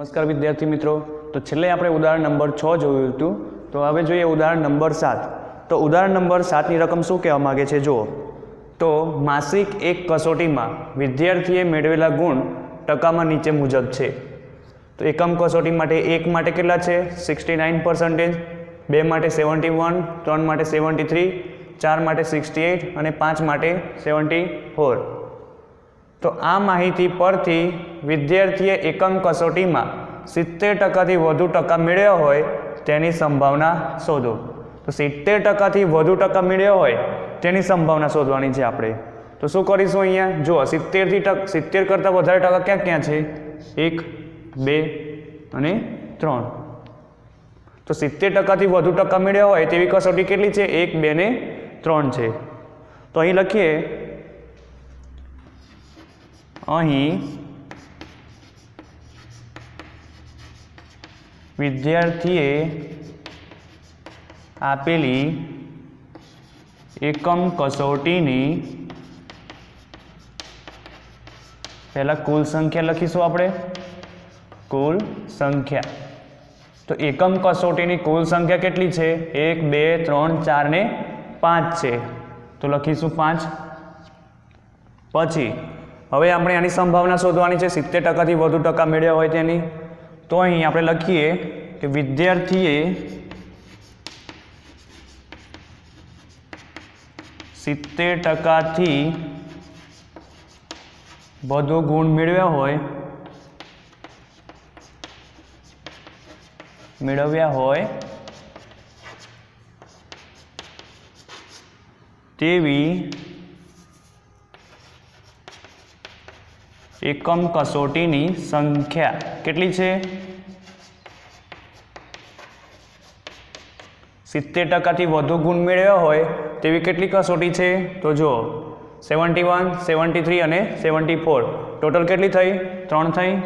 નમસ્કાર વિદ્યાર્થી મિત્રો. તો છેલ્લે આપણે ઉદાહરણ નંબર છ જોયું હતું. તો હવે જોઈએ ઉદાહરણ નંબર સાત. તો ઉદાહરણ નંબર સાતની રકમ શું કહેવા માગે છે? જુઓ. તો માસિક એક કસોટીમાં વિદ્યાર્થીએ મેળવેલા ગુણ ટકામાં નીચે મુજબ છે. તો એકમ કસોટી માટે એક માટે કેટલા છે? સિક્સટી નાઇન પર્સન્ટેજ બે માટે સેવન્ટી વન, ત્રણ માટે સેવન્ટી થ્રી, ચાર માટે સિક્સટી એઇટ અને પાંચ માટે સેવન્ટી ફોર. તો આ માહિતી પરથી વિદ્યાર્થીએ એકમ કસોટીમાં સિત્તેર ટકાથી વધુ ટકા મેળવ્યા હોય તેની સંભાવના શોધો. તો સિત્તેર ટકાથી વધુ ટકા મેળવ્યા હોય તેની સંભાવના શોધવાની છે આપણે. તો શું કરીશું અહીંયા? જુઓ, સિત્તેરથી ટક, સિત્તેર કરતાં વધારે ટકા ક્યાં ક્યાં છે? એક, બે અને ત્રણ. તો સિત્તેર ટકાથી વધુ ટકા મેળવ્યા હોય તેવી કસોટી કેટલી છે? એક, બે ને ત્રણ છે. તો અહીં લખીએ અહીં વિદ્યાર્થીએ આપેલી એકમ કસોટીની પહેલાં કુલ સંખ્યા લખીશું આપણે. કુલ સંખ્યા. તો એકમ કસોટીની કુલ સંખ્યા કેટલી છે? એક, બે, ત્રણ, ચાર ને પાંચ છે. તો લખીશું પાંચ. પછી હવે આપણે આની સંભાવના શોધવાની છે. સિત્તેર ટકાથી વધુ ટકા મેળવ્યા હોય તેની. તો અહીં આપણે લખીએ કે વિદ્યાર્થીએ સિત્તેર ટકાથી વધુ ગુણ મેળવ્યા હોય મેળવ્યા હોય તેવી એકમ કસોટીની સંખ્યા કેટલી છે? સિત્તેર ટકાથી વધુ ગુણ મેળવ્યા હોય તેવી કેટલી કસોટી છે? તો જુઓ સેવન્ટી વન, સેવન્ટી થ્રી અને સેવન્ટી ફોર. ટોટલ કેટલી થઈ? ત્રણ થઈ.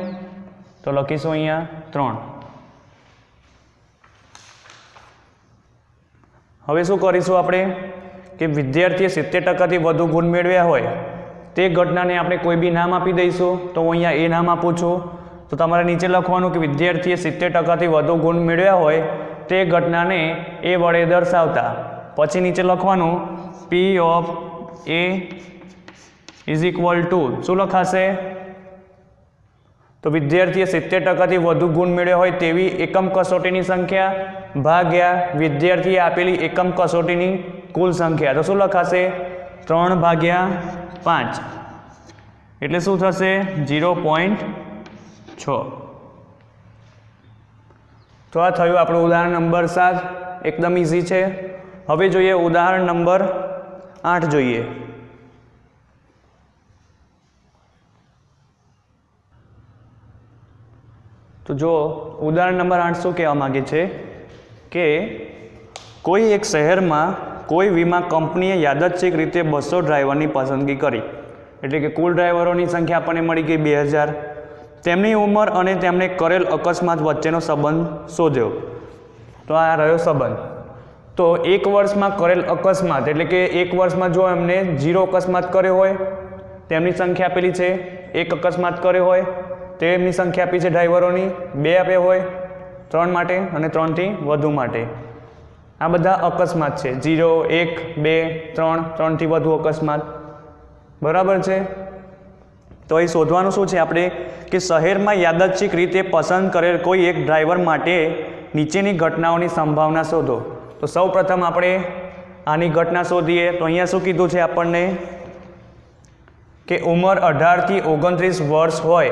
તો લખીશું અહીંયા ત્રણ. હવે શું કરીશું આપણે? કે વિદ્યાર્થીએ સિત્તેર ટકાથી વધુ ગુણ મેળવ્યા હોય તે ઘટનાને આપણે કોઈ બી નામ આપી દઈશું. તો હું અહીંયા એ નામ આપું છું. તો તમારે નીચે લખવાનું કે વિદ્યાર્થીએ સિત્તેર ટકાથી વધુ ગુણ મેળવ્યા હોય તે ઘટનાને એ વડે દર્શાવતા. પછી નીચે લખવાનું P of A is equal to શું લખાશે? તો વિદ્યાર્થીએ સિત્તેર ટકાથી વધુ ગુણ મેળવ્યા હોય તેવી એકમ કસોટીની સંખ્યા ભાગ્યા વિદ્યાર્થીએ આપેલી એકમ કસોટીની કુલ સંખ્યા. તો શું લખાશે? ત્રણ ભાગ્યા પાંચ. એટલે શું થશે? જીરો પોઈન્ટ છ. તો આ થયું આપણું ઉદાહરણ નંબર સાત. એકદમ ઇઝી છે. હવે જોઈએ ઉદાહરણ નંબર આઠ જોઈએ. તો જો ઉદાહરણ નંબર આઠ શું કહેવા માગે છે? કે કોઈ એક શહેરમાં કોઈ વીમા કંપનીએ યાદચ્છિક રીતે બસો ડ્રાઈવરની પસંદગી કરી. એટલે કે કુલ ડ્રાઈવરોની સંખ્યા આપણને મળી ગઈ બે હજાર. તેમની ઉંમર અને તેમણે કરેલ અકસ્માત વચ્ચેનો સંબંધ શોધ્યો. તો આ રહ્યો સંબંધ. તો એક વર્ષમાં કરેલ અકસ્માત, એટલે કે એક વર્ષમાં જો એમને જીરો અકસ્માત કર્યો હોય, તેમની સંખ્યા આપેલી છે, એક અકસ્માત કર્યો હોય, તેમની સંખ્યા આપી છે ડ્રાઈવરોની, બે આપ્યા હોય, ત્રણ માટે અને ત્રણથી વધુ માટે. આ બધા અકસ્માત છે. જીરો એક, બે, ત્રણ, ત્રણથી વધુ અકસ્માત. બરાબર છે? તો એ શોધવાનું શું છે આપણે? કે શહેરમાં યાદચ્છિક રીતે પસંદ કરેલ કોઈ એક ડ્રાઈવર માટે નીચેની ઘટનાઓની સંભાવના શોધો. તો સૌ આપણે આની ઘટના શોધીએ. તો અહીંયા શું કીધું છે આપણને? કે ઉંમર અઢારથી ઓગણત્રીસ વર્ષ હોય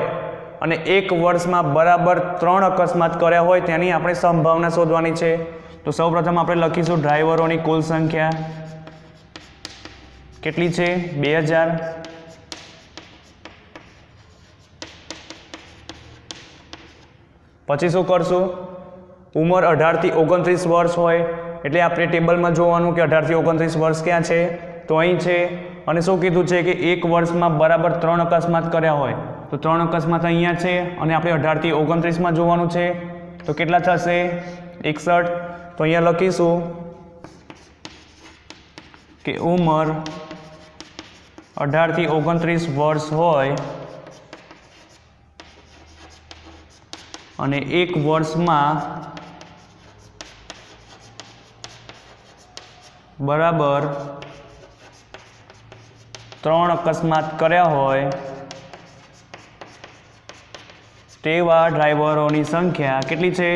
અને એક વર્ષમાં બરાબર ત્રણ અકસ્માત કર્યા હોય તેની આપણે સંભાવના શોધવાની છે. તો સૌ પ્રથમ આપણે લખીશું ડ્રાઈવરોની કુલ સંખ્યા. કેટલી છે? બે હજાર. પછી શું કરશું? ઉંમર અઢારથી ઓગણત્રીસ વર્ષ હોય, એટલે આપણે ટેબલમાં જોવાનું કે અઢારથી ઓગણત્રીસ વર્ષ ક્યાં છે? તો અહીં છે. અને શું કીધું છે કે એક વર્ષમાં બરાબર ત્રણ અકસ્માત કર્યા હોય, તો ત્રણ અકસ્માત અહીંયા છે અને આપણે અઢારથી ઓગણત્રીસમાં જોવાનું છે. તો કેટલા થશે? એકસઠ. તો અહીંયા લખીશું કે ઉંમર અઢારથી ઓગણત્રીસ વર્ષ હોય અને એક વર્ષમાં બરાબર ત્રણ અકસ્માત કર્યા હોય તેવા ડ્રાઈવરોની સંખ્યા કેટલી છે?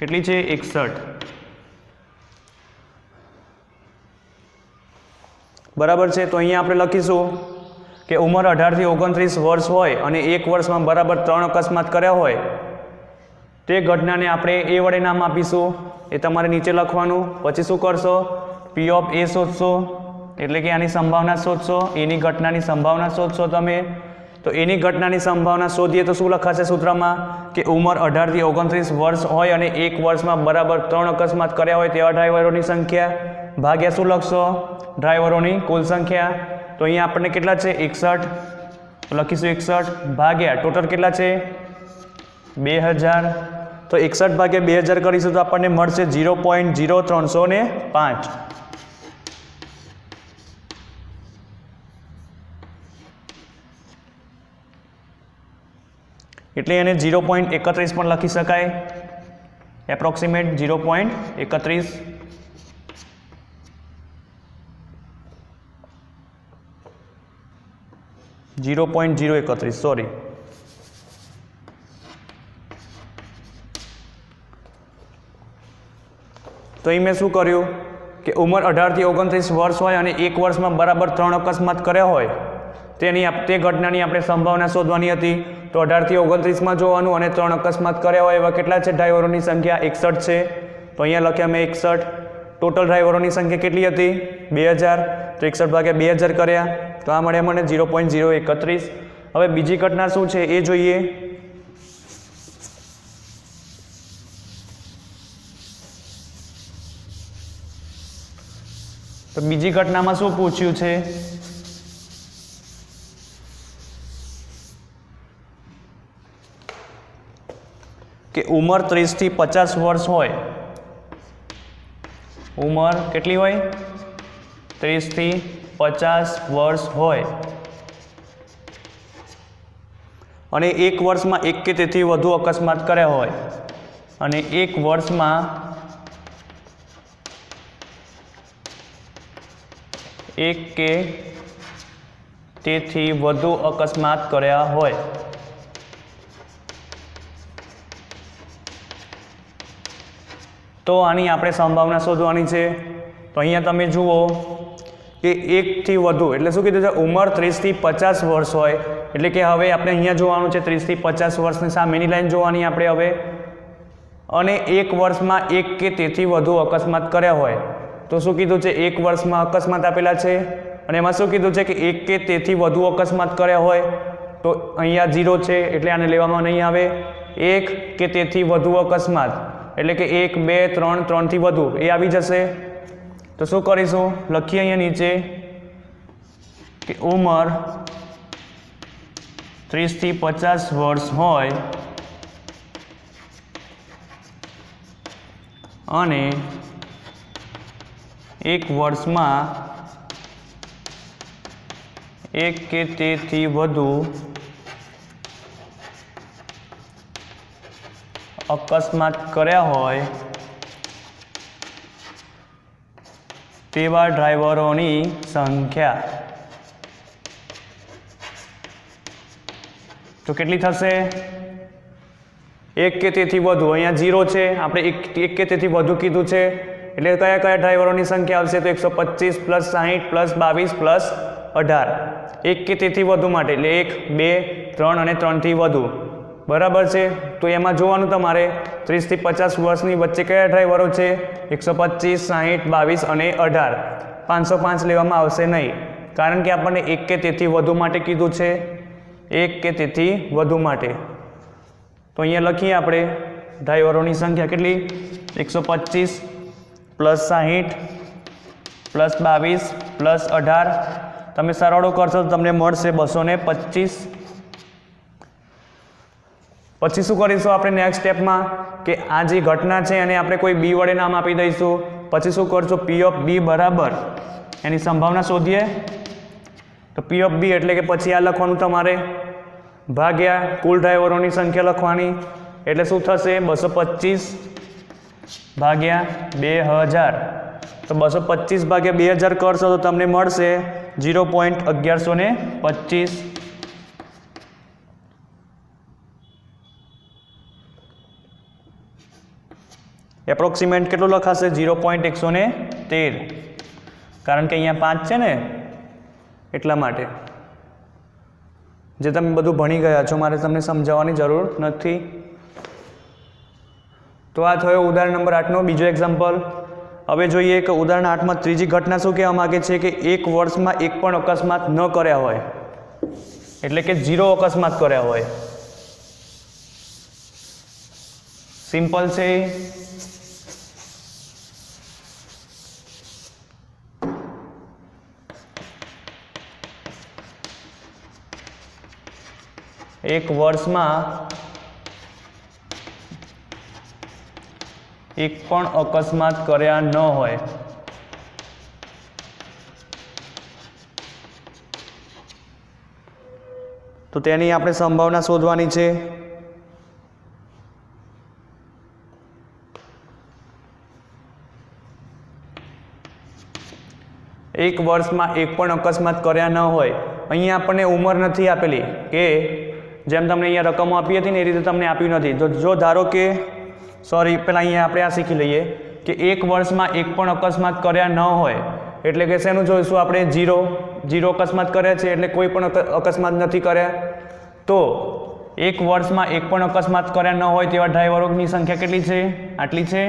કેટલી છે? એકસઠ. બરાબર છે? તો અહીંયા આપણે લખીશું કે ઉંમર અઢારથી ઓગણત્રીસ વર્ષ હોય અને એક વર્ષમાં બરાબર ત્રણ અકસ્માત કર્યા હોય, તે ઘટનાને આપણે એ વડે નામ આપીશું. એ તમારે નીચે લખવાનું. પછી શું કરશો? પી ઓફ એ શોધશો. એટલે કે આની સંભાવના શોધશો. એની ઘટનાની સંભાવના શોધશો તમે. તો એની ઘટનાની સંભાવના શોધીએ તો શું લખાશે સૂત્રમાં? કે ઉંમર અઢારથી ઓગણત્રીસ વર્ષ હોય અને એક વર્ષમાં બરાબર ત્રણ અકસ્માત કર્યા હોય તેવા ડ્રાઈવરોની સંખ્યા. ભાગ્યા શું લખશો? ડ્રાઈવરોની કુલ સંખ્યા. તો અહીંયા આપણને કેટલા છે? એકસઠ. લખીશું એકસઠ ભાગ્યા. ટોટલ કેટલા છે? બે હજાર તો એકસઠ ભાગ્યા બે હજાર કરીશું તો આપણને મળશે ઝીરો પોઈન્ટ ઝીરો ત્રણસો ને પાંચ. એટલે એને ઝીરો પોઈન્ટ એકત્રીસ પણ લખી શકાય. એપ્રોક્સિમેટ ઝીરો પોઈન્ટ એકત્રીસ. ઝીરો પોઈન્ટ ઝીરો એકત્રીસ સોરી તો અહીં મેં શું કર્યું? કે ઉંમર અઢારથી ઓગણત્રીસ વર્ષ હોય અને એક વર્ષમાં બરાબર ત્રણ અકસ્માત કર્યા હોય, તેની તે ઘટનાની આપણે સંભાવના શોધવાની હતી. તો અઢારથી ઓગણત્રીસમાં જોવાનું અને ત્રણ અકસ્માત કર્યા હોય એવા કેટલા છે? ડ્રાઈવરોની સંખ્યા એકસઠ છે. તો અહીંયા લખ્યા મેં એકસઠ. ટોટલ ડ્રાઈવરોની સંખ્યા કેટલી હતી? બે હજાર. તો એકસઠ ભાગ્યા બે હજાર કર્યા. તો આ મળ્યા મને ઝીરો પોઈન્ટ ઝીરો એકત્રીસ. હવે બીજી ઘટના શું છે એ જોઈએ. તો બીજી ઘટનામાં શું પૂછ્યું છે? કે ઉંમર ત્રીસથી પચાસ વર્ષ હોય. ઉંમર કેટલી હોય? ત્રીસથી પચાસ વર્ષ હોય. અને એક વર્ષમાં એક કે તેથી વધુ અકસ્માત કર્યા હોય. અને એક વર્ષમાં એક કે તેથી વધુ અકસ્માત કર્યા હોય. તો આની આપણે સંભાવના શોધવાની છે. તો અહીંયા તમે જુઓ કે એકથી વધુ, એટલે શું કીધું છે? ઉંમર ત્રીસથી પચાસ વર્ષ હોય. એટલે કે હવે આપણે અહીંયા જોવાનું છે ત્રીસથી પચાસ વર્ષની સામેની લાઈન જોવાની આપણે હવે. અને એક વર્ષમાં એક કે તેથી વધુ અકસ્માત કર્યા હોય. તો શું કીધું છે? એક વર્ષમાં અકસ્માત આપેલા છે. અને એમાં શું કીધું છે કે એક કે તેથી વધુ અકસ્માત કર્યા હોય. તો અહીંયા ઝીરો છે, એટલે આને લેવામાં નહીં આવે. એક કે તેથી વધુ અકસ્માત. એટલે કે એક, બે, ત્રણ, ત્રણથી વધુ, એ આવી જશે. તો શું કરીશું? લખીએ અહીંયા નીચે કે ઉંમર ત્રીસથી પચાસ વર્ષ હોય અને એક વર્ષમાં એક કે તેથી વધુ અકસ્માત કર્યા હોય, તેવા ડ્રાઈવરોની સંખ્યા. તો કેટલી થશે? એક કે તેથી વધુ, અહીંયા ઝીરો છે. આપણે એક એક કે તેથી વધુ કીધું છે. એટલે કયા કયા ડ્રાઈવરોની સંખ્યા આવશે? તો એકસો પચીસ પ્લસ સાહીઠ પ્લસ બાવીસ પ્લસ અઢાર. એક કે તેથી વધુ માટે, એટલે એક, બે, ત્રણ અને ત્રણથી વધુ. બરાબર છે? તો એમાં જોવાનું તમારે, ત્રીસથી પચાસ વર્ષની વચ્ચે કયા ડ્રાઈવરો છે? એકસો પચીસ, સાહીઠ, બાવીસ અને અઢાર. પાંચસો પાંચ લેવામાં આવશે નહીં. કારણ કે આપણને એક કે તેથી વધુ માટે કીધું છે. એક કે તેથી વધુ માટે. તો અહીંયા લખીએ આપણે, ડ્રાઈવરોની સંખ્યા કેટલી? એકસો પચીસ પ્લસ સાહીઠ પ્લસ બાવીસ પ્લસ અઢાર. તમે સરવાળો કરશો તો તમને મળશે બસો ને પચીસ. પછી શું કરીશું આપણે નેક્સ્ટ સ્ટેપમાં કે આ જે ઘટના છે એને આપણે કોઈ બી વડે નામ આપી દઈશું. પછી શું કરશું? પી ઓફ બી બરાબર. એની સંભાવના શોધીએ. તો પી ઓફ બી એટલે કે પછી આ લખવાનું તમારે. ભાગ્યા કુલ ડ્રાઈવરોની સંખ્યા લખવાની. એટલે શું થશે? બસો પચીસ ભાગ્યા બે હજાર. તો બસો પચીસ ભાગ્યા બે હજાર કરશો તો તમને મળશે જીરો પોઈન્ટ અગિયારસો ને પચીસ. એપ્રોક્સિમેટ કેટલું લખાશે? ઝીરો પોઈન્ટ એકસો ને તેર. કારણ કે અહીંયા પાંચ છે ને, એટલા માટે. જે તમે બધું ભણી ગયા છો, મારે તમને સમજાવવાની જરૂર નથી. તો આ થયો ઉદાહરણ નંબર આઠનો. બીજો એક્ઝામ્પલ હવે જોઈએ કે ઉદાહરણ આઠમાં ત્રીજી ઘટના શું કહેવા માગે છે કે એક વર્ષમાં એક પણ અકસ્માત ન કર્યા હોય. એટલે કે ઝીરો અકસ્માત કર્યા હોય. સિમ્પલ છે. એક વર્ષમાં એક પણ અકસ્માત કર્યા ન હોય. તો તેની આપણે સંભાવના શોધવાની છે. એક વર્ષમાં એક પણ અકસ્માત કર્યા ન હોય. અહીંયા આપણને ઉંમર નથી આપેલી કે જેમ તમને અહીંયા રકમો આપી હતી ને એ રીતે તમને આપ્યું નથી. તો જો ધારો કે સોરી પહેલાં અહીંયા આપણે આ શીખી લઈએ કે એક વર્ષમાં એક પણ અકસ્માત કર્યા ન હોય, એટલે કે શેનું જોઈશું આપણે? જીરો જીરો અકસ્માત કર્યા છે એટલે કોઈ પણ અકસ્માત નથી કર્યા. તો એક વર્ષમાં એક પણ અકસ્માત કર્યા ન હોય તેવા ડ્રાઈવરોની સંખ્યા કેટલી છે? આટલી છે?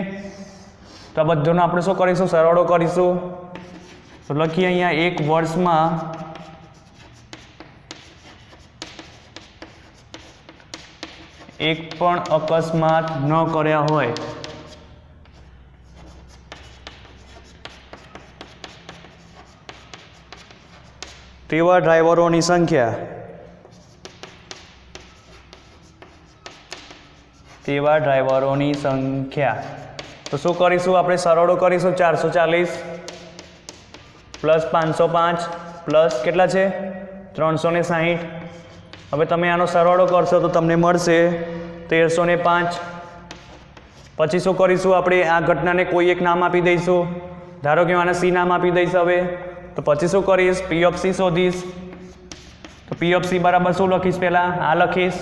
તો આ બધાનો આપણે શું કરીશું? સરવાળો કરીશું. તો લખીએ અહીંયા, એક વર્ષમાં એક પણ અકસ્માત ન કર્યા હોય. તેવા ડ્રાઈવરોની સંખ્યા. તેવા ડ્રાઈવરોની સંખ્યા. તો શું કરીશું? આપણે સરળો કરીશું. ચારસો ચાલીસ પ્લસ પાંચસો પાંચ પ્લસ કેટલા છે? ત્રણસો ને સાહીઠ. હવે તમે આનો સરવાળો કરશો તો તમને મળશે તેરસો ને પાંચ. પછી શું કરીશું આપણે? આ ઘટનાને કોઈ એક નામ આપી દઈશું. ધારો કે હું આને સી નામ આપી દઈશ હવે. તો પછી શું કરીશ? પી ઓફ સી શોધીશ. તો પી ઓફ સી બરાબર શું લખીશ પહેલાં? આ લખીશ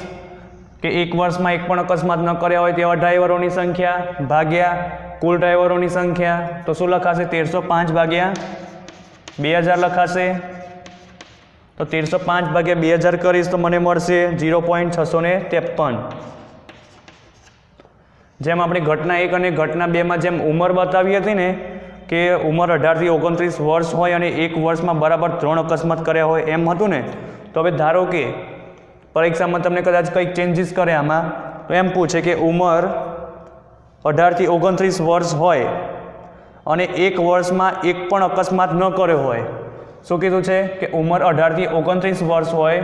કે એક વર્ષમાં એક પણ અકસ્માત ન કર્યા હોય તેવા ડ્રાઈવરોની સંખ્યા ભાગ્યા કુલ ડ્રાઈવરોની સંખ્યા. તો શું લખાશે? તેરસો પાંચ ભાગ્યા બે હજાર લખાશે. તો તેરસો પાંચ ભાગ્યા બે હજાર કરીશ તો મને મળશે જીરો પોઈન્ટ છસો ને ત્રેપન. જેમ આપણે ઘટના એક અને ઘટના બેમાં જેમ ઉંમર બતાવી હતી ને, કે ઉંમર અઢારથી ઓગણત્રીસ વર્ષ હોય અને એક વર્ષમાં બરાબર ત્રણ અકસ્માત કર્યા હોય એમ હતું ને, તો હવે ધારો કે પરીક્ષામાં તમને કદાચ કંઈક ચેન્જીસ કરે આમાં, તો એમ પૂછે કે ઉંમર અઢારથી ઓગણત્રીસ વર્ષ હોય અને એક વર્ષમાં એક પણ અકસ્માત ન કર્યો હોય શું કીધું છે કે ઉંમર અઢારથી ઓગણત્રીસ વર્ષ હોય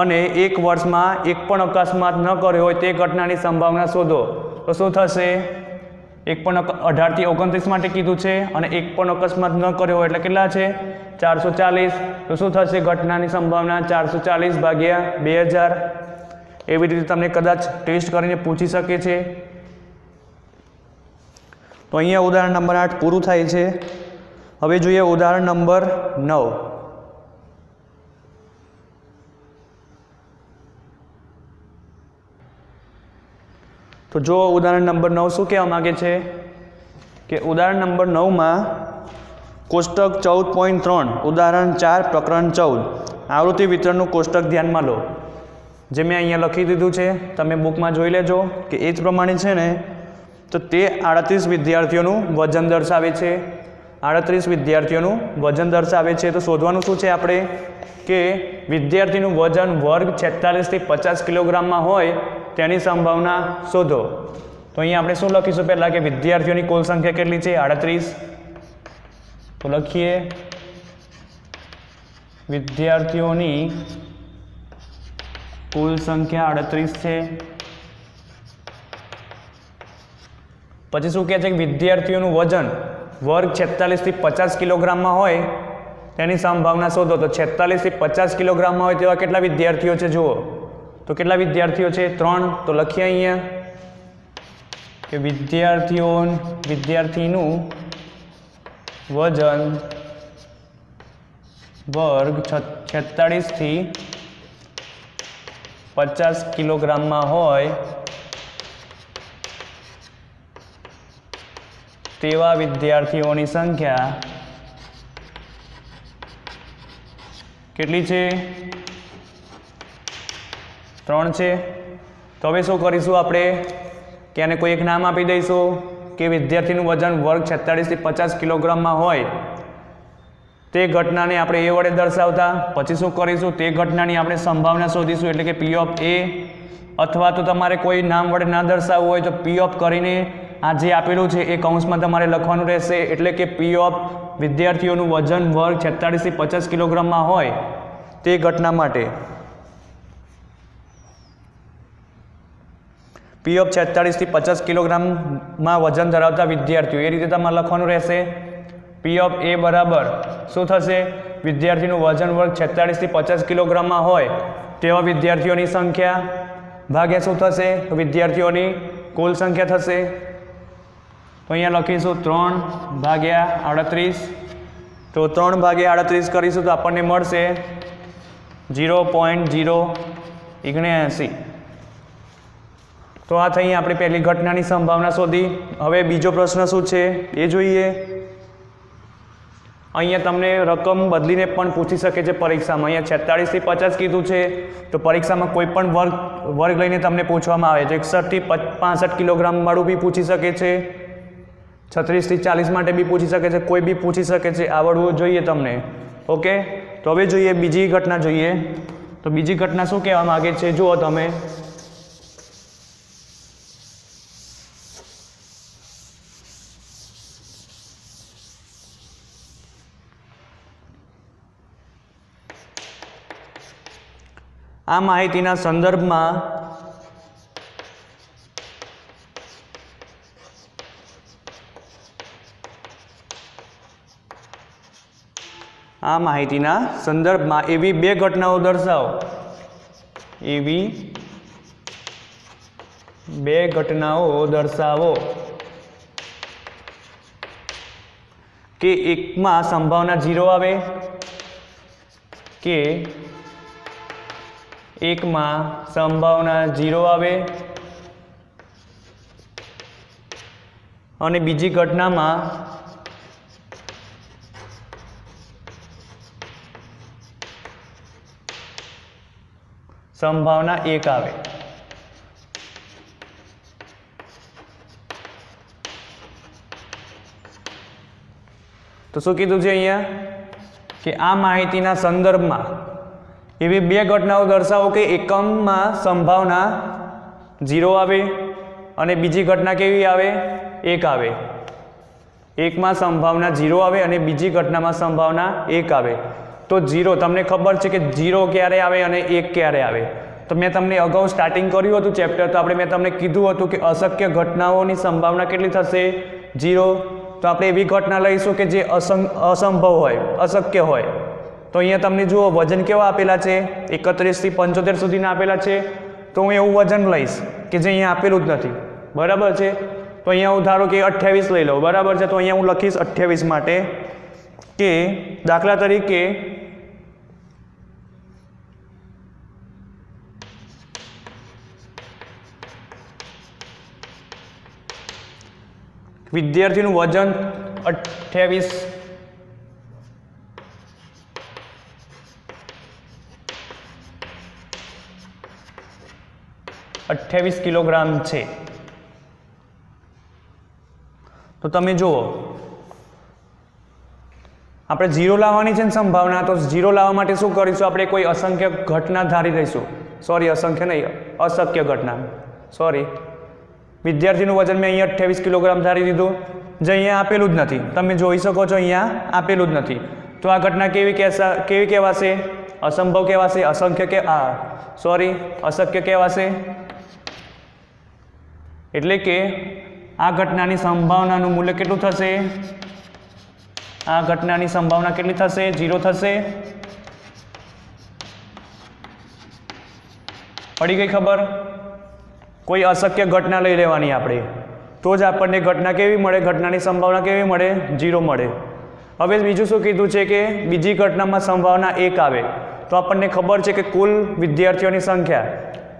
અને એક વર્ષમાં એક પણ અકસ્માત ન કર્યો હોય તે ઘટનાની સંભાવના શોધો. તો શું થશે? એક પણ અઢારથી ઓગણત્રીસ માટે કીધું છે અને એક પણ અકસ્માત ન કર્યો હોય એટલે કેટલા છે? ચારસો ચાલીસ. તો શું થશે? ઘટનાની સંભાવના ચારસો ચાલીસ ભાગ્યા બે હજાર. એવી રીતે તમને કદાચ ટેસ્ટ કરીને પૂછી શકે છે. તો અહીંયા ઉદાહરણ નંબર આઠ પૂરું થાય છે. હવે જોઈએ ઉદાહરણ નંબર નવ. તો જો ઉદાહરણ નંબર નવ શું કહેવા માગે છે? કે ઉદાહરણ નંબર નવમાં કોષ્ટક ચૌદ પોઈન્ટ ત્રણ, ઉદાહરણ ચાર, પ્રકરણ ચૌદ. આવૃત્તિ વિતરણનું કોષ્ટક ધ્યાનમાં લો. જે મેં અહીંયા લખી દીધું છે, તમે બુકમાં જોઈ લેજો કે એ જ પ્રમાણે છે ને? તો તે આડત્રીસ વિદ્યાર્થીઓનું વજન દર્શાવે છે. આડત્રીસ વિદ્યાર્થીઓનું વજન દર્શાવે છે. તો શોધવાનું શું છે આપણે? કે વિદ્યાર્થીનું વજન વર્ગ છેતાલીસથી પચાસ કિલોગ્રામમાં હોય તેની સંભાવના શોધો. તો અહીંયા આપણે શું લખીશું પહેલાં કે વિદ્યાર્થીઓની કુલ સંખ્યા કેટલી છે? આડત્રીસ. તો લખીએ. વિદ્યાર્થીઓની કુલ સંખ્યા આડત્રીસ છે. પછી શું કહે છે કે વિદ્યાર્થીઓનું વજન વર્ગ છેતાલીસથી પચાસ કિલોગ્રામમાં હોય, તેની સંભાવના શોધો. તો છેતાલીસથી પચાસ કિલોગ્રામમાં હોય તેવા કેટલા વિદ્યાર્થીઓ છે? જુઓ. તો કેટલા વિદ્યાર્થીઓ છે? ત્રણ. તો લખીએ અહીંયા કે વિદ્યાર્થીઓ વિદ્યાર્થીનું વજન વર્ગ છેતાળીસથી પચાસ કિલોગ્રામમાં હોય તેવા વિદ્યાર્થીઓની સંખ્યા કેટલી છે? ત્રણ છે. તો હવે શું કરીશું આપણે? કે આને કોઈ એક નામ આપી દઈશું કે વિદ્યાર્થીનું વજન વર્ગ છેતાળીસથી પચાસ કિલોગ્રામમાં હોય. તે ઘટનાને આપણે એ વડે દર્શાવતા. પછી શું કરીશું? તે ઘટનાની આપણે સંભાવના શોધીશું, એટલે કે પી ઓફ એ અથવા તો તમારે કોઈ નામ વડે ના દર્શાવવું હોય તો પી ઓફ કરીને આ જે આપેલું છે એ કૌંસમાં તમારે લખવાનું રહેશે, એટલે કે પી ઓફ વિદ્યાર્થીઓનું વજન વર્ગ છેતાળીસથી પચાસ કિલોગ્રામમાં હોય તે ઘટના માટે. પી ઓફ છેતાળીસથી પચાસ કિલોગ્રામમાં વજન ધરાવતા વિદ્યાર્થીઓ, એ રીતે તમારે લખવાનું રહેશે. પી ઓફ એ બરાબર શું થશે? વિદ્યાર્થીનું વજન વર્ગ છેતાળીસથી પચાસ કિલોગ્રામમાં હોય તેવા વિદ્યાર્થીઓની સંખ્યા. ભાગ્યા શું થશે? વિદ્યાર્થીઓની કુલ સંખ્યા થશે. તો અહીંયા લખીશું ત્રણ ભાગ્યા આડત્રીસ. તો ત્રણ ભાગ્યા આડત્રીસ કરીશું તો આપણને મળશે જીરો પોઈન્ટ જીરો ઓગણ્યાસી. તો આ થઈ આપણી પહેલી ઘટનાની સંભાવના શોધી. હવે બીજો પ્રશ્ન શું છે? એ જોઈએ. અહીંયા તમને રકમ બદલીને પણ પૂછી શકે છે પરીક્ષામાં. અહીંયા છેતાળીસથી પચાસ કીધું છે. તો પરીક્ષામાં કોઈ પણ વર્ગ વર્ગ લઈને તમને પૂછવામાં આવે છે. એકસઠથી પાસઠ કિલોગ્રામવાળું બી પૂછી શકે છે. છત્રીસથી ચાલીસ માટે બી પૂછી શકે છે. કોઈ બી પૂછી શકે છે. આવડવું જોઈએ તમને. ઓકે? તો હવે જોઈએ બીજી ઘટના જોઈએ. તો બીજી ઘટના શું કહેવા માગે છે? જુઓ તમે. આ માહિતીના સંદર્ભમાં આ માહિતીના સંદર્ભમાં એવી બે ઘટનાઓ દર્શાવો. એવી બે ઘટનાઓ દર્શાવો કે એકમાં સંભાવના ઝીરો આવે કે એકમાં સંભાવના ઝીરો આવે અને બીજી ઘટનામાં સંભાવના એક આવે. તો શું કીધું છે અહીંયા? કે આ માહિતીના સંદર્ભમાં એવી બે ઘટનાઓ દર્શાવો કે એકમમાં સંભાવના ઝીરો આવે અને બીજી ઘટના કેવી આવે? એક આવે. એકમાં સંભાવના ઝીરો આવે અને બીજી ઘટનામાં સંભાવના એક આવે. તો ઝીરો તમને ખબર છે કે ઝીરો ક્યારે આવે અને એક ક્યારે આવે? તો મેં તમને અગાઉ સ્ટાર્ટિંગ કર્યું હતું ચેપ્ટર તો આપણે મેં તમને કીધું હતું કે અશક્ય ઘટનાઓની સંભાવના કેટલી થશે? ઝીરો તો આપણે એવી ઘટના લઈશું કે જે અસંભવ હોય, અશક્ય હોય. તો અહીંયા તમને જુઓ, વજન કેવા આપેલા છે? એકત્રીસથી પંચોતેર સુધીના આપેલા છે. તો હું એવું વજન લઈશ કે જે અહીંયા આપેલું જ નથી. બરાબર છે? તો અહીંયા હું ધારો કે અઠ્યાવીસ લઈ લઉં. બરાબર છે? તો અહીંયા હું લખીશ અઠ્યાવીસ માટે કે દાખલા તરીકે વિદ્યાર્થીનું વજન અઠ્યાવીસ. અઠ્યાવીસ કિલોગ્રામ છે. તો તમે જુઓ. આપણે ઝીરો લાવવાની છે ને સંભાવના, તો ઝીરો લાવવા માટે શું કરીશું? આપણે કોઈ અસંખ્ય ઘટના ધારી દઈશું સોરી અસંખ્ય નહીં, અશક્ય ઘટના. સોરી વિદ્યાર્થીનું વજન મેં અહીંયા અઠ્યાવીસ કિલોગ્રામ ધારી દીધું. જે અહીંયા આપેલું જ નથી. તમે જોઈ શકો છો અહીંયા આપેલું જ નથી. તો આ ઘટના કેવી કેવી કહેવાશે? અસંભવ કહેવાશે? અસંખ્ય કે, આ સોરી અશક્ય કહેવાશે? એટલે કે આ ઘટનાની સંભાવનાનું મૂલ્ય કેટલું થશે? આ ઘટનાની સંભાવના કેટલી થશે? ઝીરો થશે? પડી ગઈ ખબર? કોઈ અશક્ય ઘટના લઈ લેવાની આપણે. તો જ આપણને ઘટના કેવી મળે, ઘટનાની સંભાવના કેવી મળે? ઝીરો મળે. હવે બીજું શું કીધું છે કે બીજી ઘટનામાં સંભાવના એક આવે. તો આપણને ખબર છે કે કુલ વિદ્યાર્થીઓની સંખ્યા.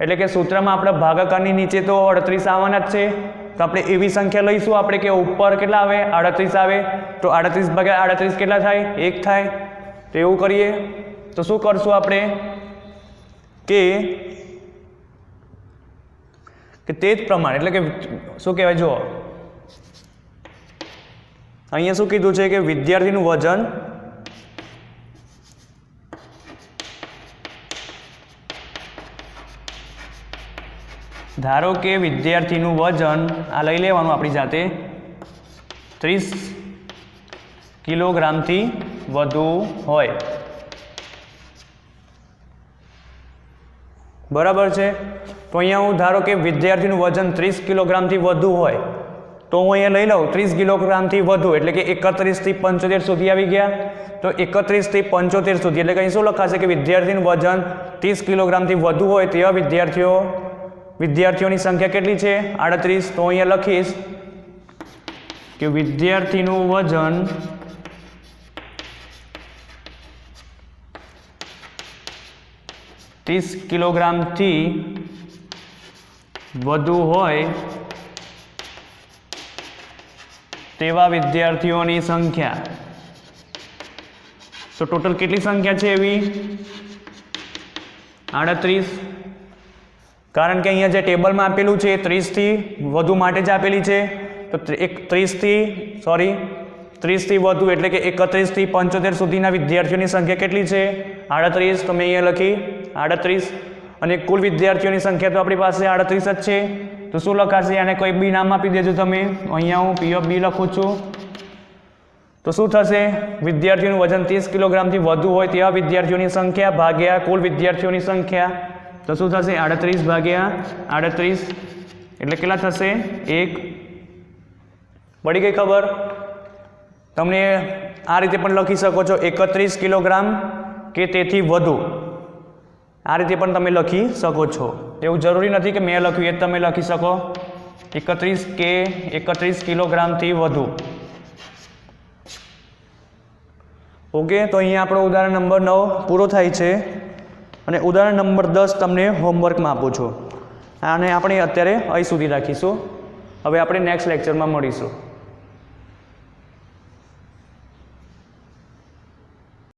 એટલે કે સૂત્રમાં આપણે ભાગાકારની નીચે તો અડત્રીસ આવવાના જ છે. તો આપણે એવી સંખ્યા લઈશું આપણે કે ઉપર કેટલા આવે? આડત્રીસ આવે. તો આડત્રીસ ભાગ્યા આડત્રીસ કેટલા થાય? એક થાય. તો એવું કરીએ. તો શું કરશું આપણે? કે કે તે જ પ્રમાણે, એટલે કે શું કહેવાય, જુઓ. અહીંયા શું કીધું છે કે વિદ્યાર્થીનું વજન ધારો કે વિદ્યાર્થીનું વજન, આ લઈ લેવાનું આપણી જાતે, ત્રીસ કિલોગ્રામથી વધુ હોય. બરાબર છે? તો અહીંયા હું ધારો કે વિદ્યાર્થીનું વજન ત્રીસ કિલોગ્રામથી વધુ હોય, તો હું અહીંયા લઈ લઉં ત્રીસ કિલોગ્રામથી વધુ, એટલે કે એકત્રીસથી પંચોતેર સુધી આવી ગયા. તો એકત્રીસથી પંચોતેર સુધી, એટલે કે અહીં શું લખાશે કે વિદ્યાર્થીનું વજન ત્રીસ કિલોગ્રામથી વધુ હોય તેવા વિદ્યાર્થીઓ, વિદ્યાર્થીઓની સંખ્યા કેટલી છે? આડત્રીસ. તો અહીંયા લખીશ કે વિદ્યાર્થીનું વજન ત્રીસ કિલોગ્રામથી વધુ હોય તેવા વિદ્યાર્થીઓની સંખ્યા. તો ટોટલ કેટલી સંખ્યા છે એવી? આડત્રીસ. કારણ કે અહીંયા જે ટેબલમાં આપેલું છે એ ત્રીસથી વધુ માટે જ આપેલી છે. તો એક ત્રીસથી સોરી ત્રીસથી વધુ એટલે કે એકત્રીસથી પંચોતેર સુધીના વિદ્યાર્થીઓની સંખ્યા કેટલી છે? આડત્રીસ, તો મેં અહીંયા લખી આડત્રીસ. અને કુલ વિદ્યાર્થીઓની સંખ્યા તો આપણી પાસે આડત્રીસ જ છે. તો શું લખાશે? આને કોઈ બી નામ આપી દેજો તમે. અહીંયા હું પી બી લખું છું. તો શું થશે? વિદ્યાર્થીઓનું વજન ત્રીસ કિલોગ્રામથી વધુ હોય તેવા વિદ્યાર્થીઓની સંખ્યા ભાગ્યા કુલ વિદ્યાર્થીઓની સંખ્યા. તો શું થશે? આડત્રીસ ભાગ્યા આડત્રીસ. એટલે કેટલા થશે? એક. પડી ગઈ ખબર? તમને આ રીતે પણ લખી શકો છો. એકત્રીસ કિલોગ્રામ કે તેથી વધુ. આ રીતે પણ તમે લખી શકો છો. એવું જરૂરી નથી કે મેં લખ્યું, એ તમે લખી શકો. એકત્રીસ કે એકત્રીસ કિલોગ્રામથી વધુ. ઓકે, તો અહીંયા આપણો ઉદાહરણ નંબર નવ પૂરો થાય છે. અને ઉદાહરણ નંબર દસ તમને હોમવર્કમાં આપું છું. અને આપણે અત્યારે અહીં સુધી રાખીશું. હવે આપણે નેક્સ્ટ લેક્ચરમાં મળીશું.